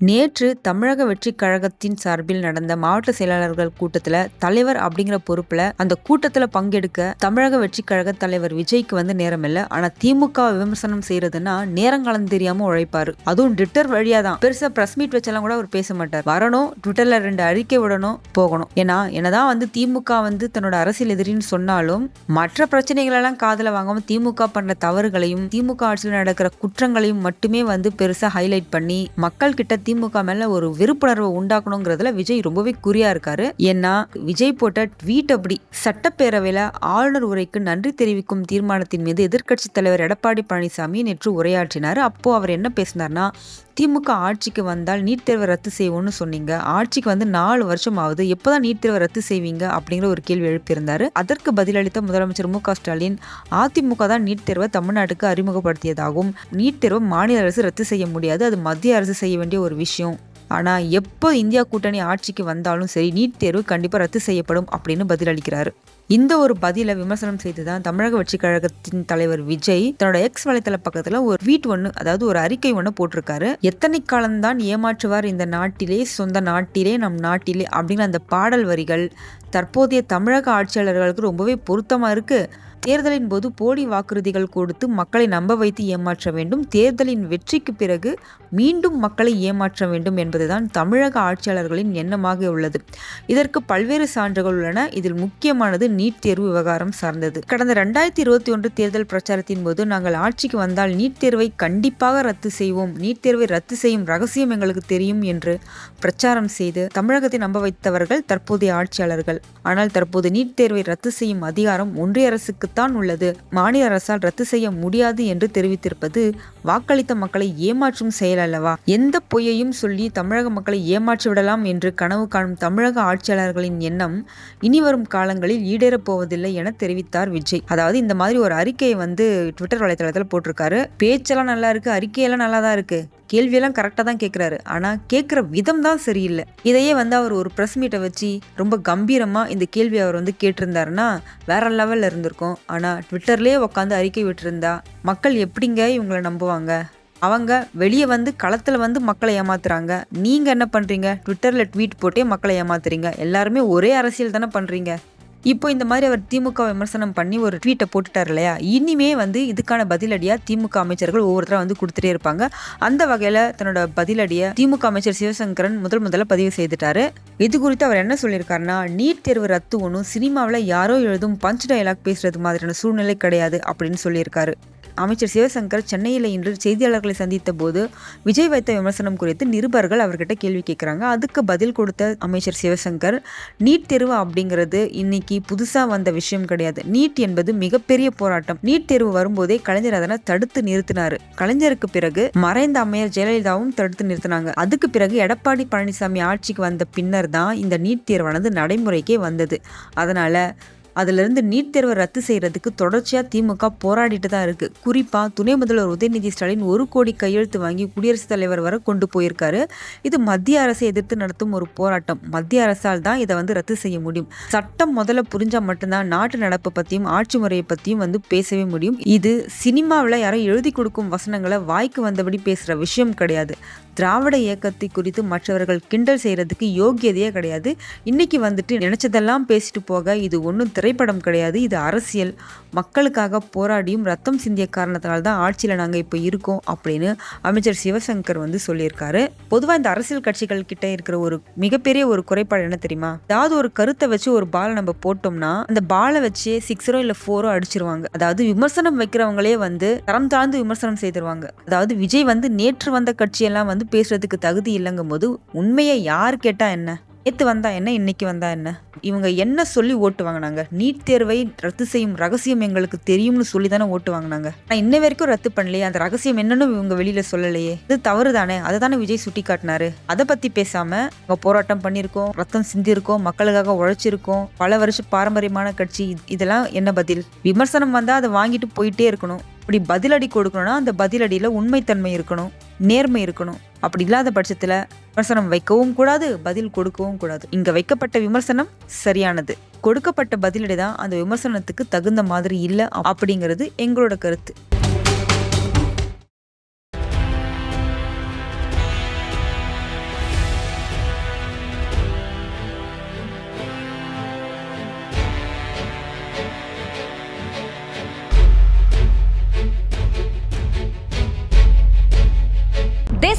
நேற்று தமிழக வெற்றி கழகத்தின் சார்பில் நடந்த மாவட்ட செயலாளர்கள் கூட்டத்துல தலைவர் அப்படிங்கிற பொறுப்புல அந்த கூட்டத்துல பங்கெடுக்க தமிழக வெற்றி கழக தலைவர் விஜய்க்கு வந்து நேரம் இல்ல. ஆனா திமுக விமர்சனம் செய்யறதுன்னா நேரங்காலம் தெரியாம உழைப்பாரு. அதுவும் ட்விட்டர் வழியா தான் பெருசா பிரஸ் மீட் வச்செல்லாம் கூட அவர் பேச மாட்டார். வரணும் ட்விட்டர்ல ரெண்டு அறிக்கை விடணும் போகணும். ஏன்னா என்னதான் வந்து திமுக வந்து தன்னோட அரசியல் எதிரின்னு சொன்னாலும் மற்ற பிரச்சனைகள் எல்லாம் காதுல வாங்காம திமுக பண்ற தவறுகளையும் திமுக ஆட்சியில் நடக்கிற குற்றங்களையும் மட்டுமே வந்து பெருசா ஹைலைட் பண்ணி மக்கள் கிட்ட திமுக மேல ஒரு விருப்புணர்வை உண்டாக்கணுங்கிறதுல விஜய் ரொம்பவே குறியா இருக்காரு. ஏன்னா விஜய் போட்ட ட்வீட் அப்படி சட்டப்பேரவையில ஆளுநர் உரைக்கு நன்றி தெரிவிக்கும் தீர்மானத்தின் மீது எதிர்க்கட்சி தலைவர் எடப்பாடி பழனிசாமி நேற்று உரையாற்றினார். அப்போ அவர் என்ன பேசினார்னா திமுக ஆட்சிக்கு வந்தால் நீட் தேர்வை ரத்து செய்வோம்னு சொன்னீங்க. ஆட்சிக்கு வந்து நாலு வருஷம் ஆகுது எப்போதான் நீட் தேர்வை ரத்து செய்வீங்க அப்படிங்கிற ஒரு கேள்வி எழுப்பியிருந்தாரு. அதற்கு பதிலளித்த முதலமைச்சர் மு ஸ்டாலின் அதிமுக தான் நீட் தேர்வை தமிழ்நாட்டுக்கு அறிமுகப்படுத்தியதாகவும் நீட் தேர்வை மாநில அரசு ரத்து செய்ய முடியாது அது மத்திய அரசு செய்ய வேண்டிய ஒரு விஷயம். ஆனால் எப்போ இந்தியா கூட்டணி ஆட்சிக்கு வந்தாலும் சரி நீட் தேர்வு கண்டிப்பாக ரத்து செய்யப்படும் அப்படின்னு பதிலளிக்கிறாரு. இந்த ஒரு பதில விமர்சனம் செய்து தான் தமிழக வெற்றி கழகத்தின் தலைவர் விஜய் தன்னோட எக்ஸ் வலைத்தள பக்கத்தில் ஒரு வீட் ஒன்று அதாவது ஒரு அறிக்கை ஒன்று போட்டிருக்காரு. எத்தனை காலம்தான் ஏமாற்றுவார் இந்த நாட்டிலே சொந்த நாட்டிலே நம் நாட்டிலே அப்படிங்கிற அந்த பாடல் வரிகள் தற்போதைய தமிழக ஆட்சியாளர்களுக்கு ரொம்பவே பொருத்தமாக இருக்குது தேர்தலின் போது போலி வாக்குறுதிகள் கொடுத்து மக்களை நம்ப வைத்து ஏமாற்ற வேண்டும். தேர்தலின் வெற்றிக்கு பிறகு மீண்டும் மக்களை ஏமாற்ற வேண்டும் என்பதுதான் தமிழக ஆட்சியாளர்களின் எண்ணமாக உள்ளது. இதற்கு பல்வேறு சான்றுகள் உள்ளன. இதில் முக்கியமானது நீட் தேர்வு விவகாரம் சார்ந்தது. கடந்த ரெண்டாயிரத்தி இருபத்தி ஒன்று தேர்தல் பிரச்சாரத்தின் போது நாங்கள் ஆட்சிக்கு வந்தால் நீட் தேர்வை கண்டிப்பாக ரத்து செய்வோம். நீட் தேர்வை ரத்து செய்யும் ரகசியம் எங்களுக்கு தெரியும் என்று பிரச்சாரம் செய்து தமிழகத்தை நம்ப வைத்தவர்கள் தற்போதைய ஆட்சியாளர்கள். ஆனால் தற்போது நீட் தேர்வை ரத்து செய்யும் அதிகாரம் ஒன்றிய அரசுக்குத்தான் உள்ளது. மாநில அரசால் ரத்து செய்ய முடியாது என்று தெரிவித்திருப்பது வாக்களித்த மக்களை ஏமாற்றும் செயல் அல்லவா? எந்த பொய்யையும் சொல்லி தமிழக மக்களை ஏமாற்றி விடலாம் என்று கனவு காணும் தமிழக ஆட்சியாளர்களின் எண்ணம் இனி வரும் காலங்களில் போவதில்லை என தெரிவித்தார் விஜய். அதாவது இந்த மாதிரி ஒரு அறிக்கையை வந்து ட்விட்டர் வலைத்தளத்தில் போட்டிருக்காரு. பேச்செல்லாம் நல்லா இருக்கு அறிக்கையெல்லாம் நல்லா தான் இருக்கு. கேள்வியெல்லாம் கரெக்டாக தான் கேட்குறாரு ஆனால் கேட்குற விதம் தான் சரியில்லை. இதையே வந்து அவர் ஒரு ப்ரெஸ் மீட்டை வச்சு ரொம்ப கம்பீரமாக இந்த கேள்வி அவர் வந்து கேட்டிருந்தாருன்னா வேற லெவலில் இருந்திருக்கும். ஆனால் ட்விட்டர்லேயே உட்காந்து அறிக்கை விட்டுருந்தா மக்கள் எப்படிங்க இவங்களை நம்புவாங்க? அவங்க வெளியே வந்து களத்தில் வந்து மக்களை ஏமாத்துறாங்க. நீங்கள் என்ன பண்ணுறீங்க ட்விட்டரில் ட்வீட் போட்டே மக்களை ஏமாத்துறீங்க. எல்லாருமே ஒரே அரசியல் தானே பண்ணுறீங்க இப்போ இந்த மாதிரி அவர் திமுக விமர்சனம் பண்ணி ஒரு ட்வீட்டை போட்டுட்டார் இல்லையா? இனிமே வந்து இதுக்கான பதிலடியாக திமுக அமைச்சர்கள் ஒவ்வொருத்தராக வந்து கொடுத்துட்டே இருப்பாங்க. அந்த வகையில் தன்னோட பதிலடியை திமுக அமைச்சர் சிவசங்கரன் முதல் முதல்ல பதிவு செய்துட்டாரு. இது குறித்து அவர் என்ன சொல்லியிருக்காருன்னா நீட் தேர்வு ரத்து ஒன்றும் சினிமாவில் யாரோ எழுதும் பஞ்ச் டயலாக் பேசுறது மாதிரியான சூழ்நிலை கிடையாது அப்படின்னு சொல்லியிருக்காரு. அமைச்சர் சிவசங்கர் சென்னையில் இன்று செய்தியாளர்களை சந்தித்த போது விஜய் வைத்த விமர்சனம் குறித்து நிருபர்கள் அவர்கிட்ட கேள்வி கேட்குறாங்க. அதுக்கு பதில் கொடுத்த அமைச்சர் சிவசங்கர் நீட் தேர்வு அப்படிங்கிறது இன்னைக்கு புதுசாக வந்த விஷயம் கிடையாது. நீட் என்பது மிகப்பெரிய போராட்டம். நீட் தேர்வு வரும்போதே கலைஞர் அதனை தடுத்து நிறுத்தினார். கலைஞருக்கு பிறகு மறைந்த அம்மையர் ஜெயலலிதாவும் தடுத்து நிறுத்தினாங்க. அதுக்கு பிறகு எடப்பாடி பழனிசாமி ஆட்சிக்கு வந்த பின்னர் தான் இந்த நீட் தேர்வானது நடைமுறைக்கே வந்தது. அதனால அதிலிருந்து நீட் தேர்வை ரத்து செய்யறதுக்கு தொடர்ச்சியாக திமுக போராடிட்டு தான் இருக்கு. குறிப்பாக துணை முதல்வர் உதயநிதி ஸ்டாலின் ஒரு கோடி கையெழுத்து வாங்கி குடியரசுத் தலைவர் வரை கொண்டு போயிருக்காரு. இது மத்திய அரசை எதிர்த்து நடத்தும் ஒரு போராட்டம். மத்திய அரசால் தான் இதை வந்து ரத்து செய்ய முடியும். சட்டம் முதல்ல புரிஞ்சால் மட்டும்தான் நாட்டு நடப்பை பற்றியும் ஆட்சி முறையை பற்றியும் வந்து பேசவே முடியும். இது சினிமாவில் யாரும் எழுதி கொடுக்கும் வசனங்களை வாய்க்கு வந்தபடி பேசுகிற விஷயம் கிடையாது. திராவிட இயக்கத்தை குறித்து மற்றவர்கள் கிண்டல் செய்கிறதுக்கு யோகியதையே கிடையாது. இன்னைக்கு வந்துட்டு நினைச்சதெல்லாம் பேசிட்டு போக இது ஒன்றும் திரைப்படம் கிடையாது இது அரசியல். மக்களுக்காக போராடியும் ரத்தம் சிந்திய காரணத்தினால தான் ஆட்சியில் நாங்கள் இப்போ இருக்கோம் அப்படின்னு அமைச்சர் சிவசங்கர் வந்து சொல்லியிருக்காரு. பொதுவாக இந்த அரசியல் கட்சிகள் கிட்ட இருக்கிற ஒரு மிகப்பெரிய ஒரு குறைபாடு என்ன தெரியுமா? ஏதாவது ஒரு கருத்தை வச்சு ஒரு பாலை நம்ம போட்டோம்னா அந்த பாலை வச்சு சிக்ஸரோ இல்லை ஃபோரோ அடிச்சிருவாங்க. அதாவது விமர்சனம் வைக்கிறவங்களே வந்து தரம் தாழ்ந்து விமர்சனம் செய்திருவாங்க அதாவது விஜய் வந்து நேற்று வந்த கட்சியெல்லாம் வந்து பேசுறதுக்கு தகுதி இல்லைங்கும் போது உண்மையை யார் கேட்டா என்ன? நேற்று வந்தா என்ன இன்னைக்கு வந்தா என்ன? இவங்க என்ன சொல்லி ஓட்டு வாங்கினாங்க? நீட் தேர்வை ரத்து செய்யும் ரகசியம் எங்களுக்கு தெரியும்னு சொல்லி தானே ஓட்டு வாங்கினாங்க. நான் இன்ன வரைக்கும் ரத்து பண்ணலையே. அந்த ரகசியம் என்னன்னு இவங்க வெளியில சொல்லலையே. இது தவறு தானே அதை தானே விஜய் சுட்டி காட்டினாரு அதை பத்தி பேசாம அவங்க போராட்டம் பண்ணியிருக்கோம் ரத்தம் சிந்திருக்கோம் மக்களுக்காக உழைச்சிருக்கோம் பல வருஷம் பாரம்பரியமான கட்சி இதெல்லாம் என்ன பதில்? விமர்சனம் வந்தா அதை வாங்கிட்டு போயிட்டே இருக்கணும். இப்படி பதிலடி கொடுக்கணும்னா அந்த பதிலடியில் உண்மைத்தன்மை இருக்கணும். நேர்மை இருக்கணும். அப்படி இல்லாத பட்சத்தில் விமர்சனம் வைக்கவும் கூடாது பதில் கொடுக்கவும் கூடாது. இங்கே வைக்கப்பட்ட விமர்சனம் சரியானது. கொடுக்கப்பட்ட பதிலடி தான் அந்த விமர்சனத்துக்கு தகுந்த மாதிரி இல்லை அப்படிங்கிறது எங்களோட கருத்து.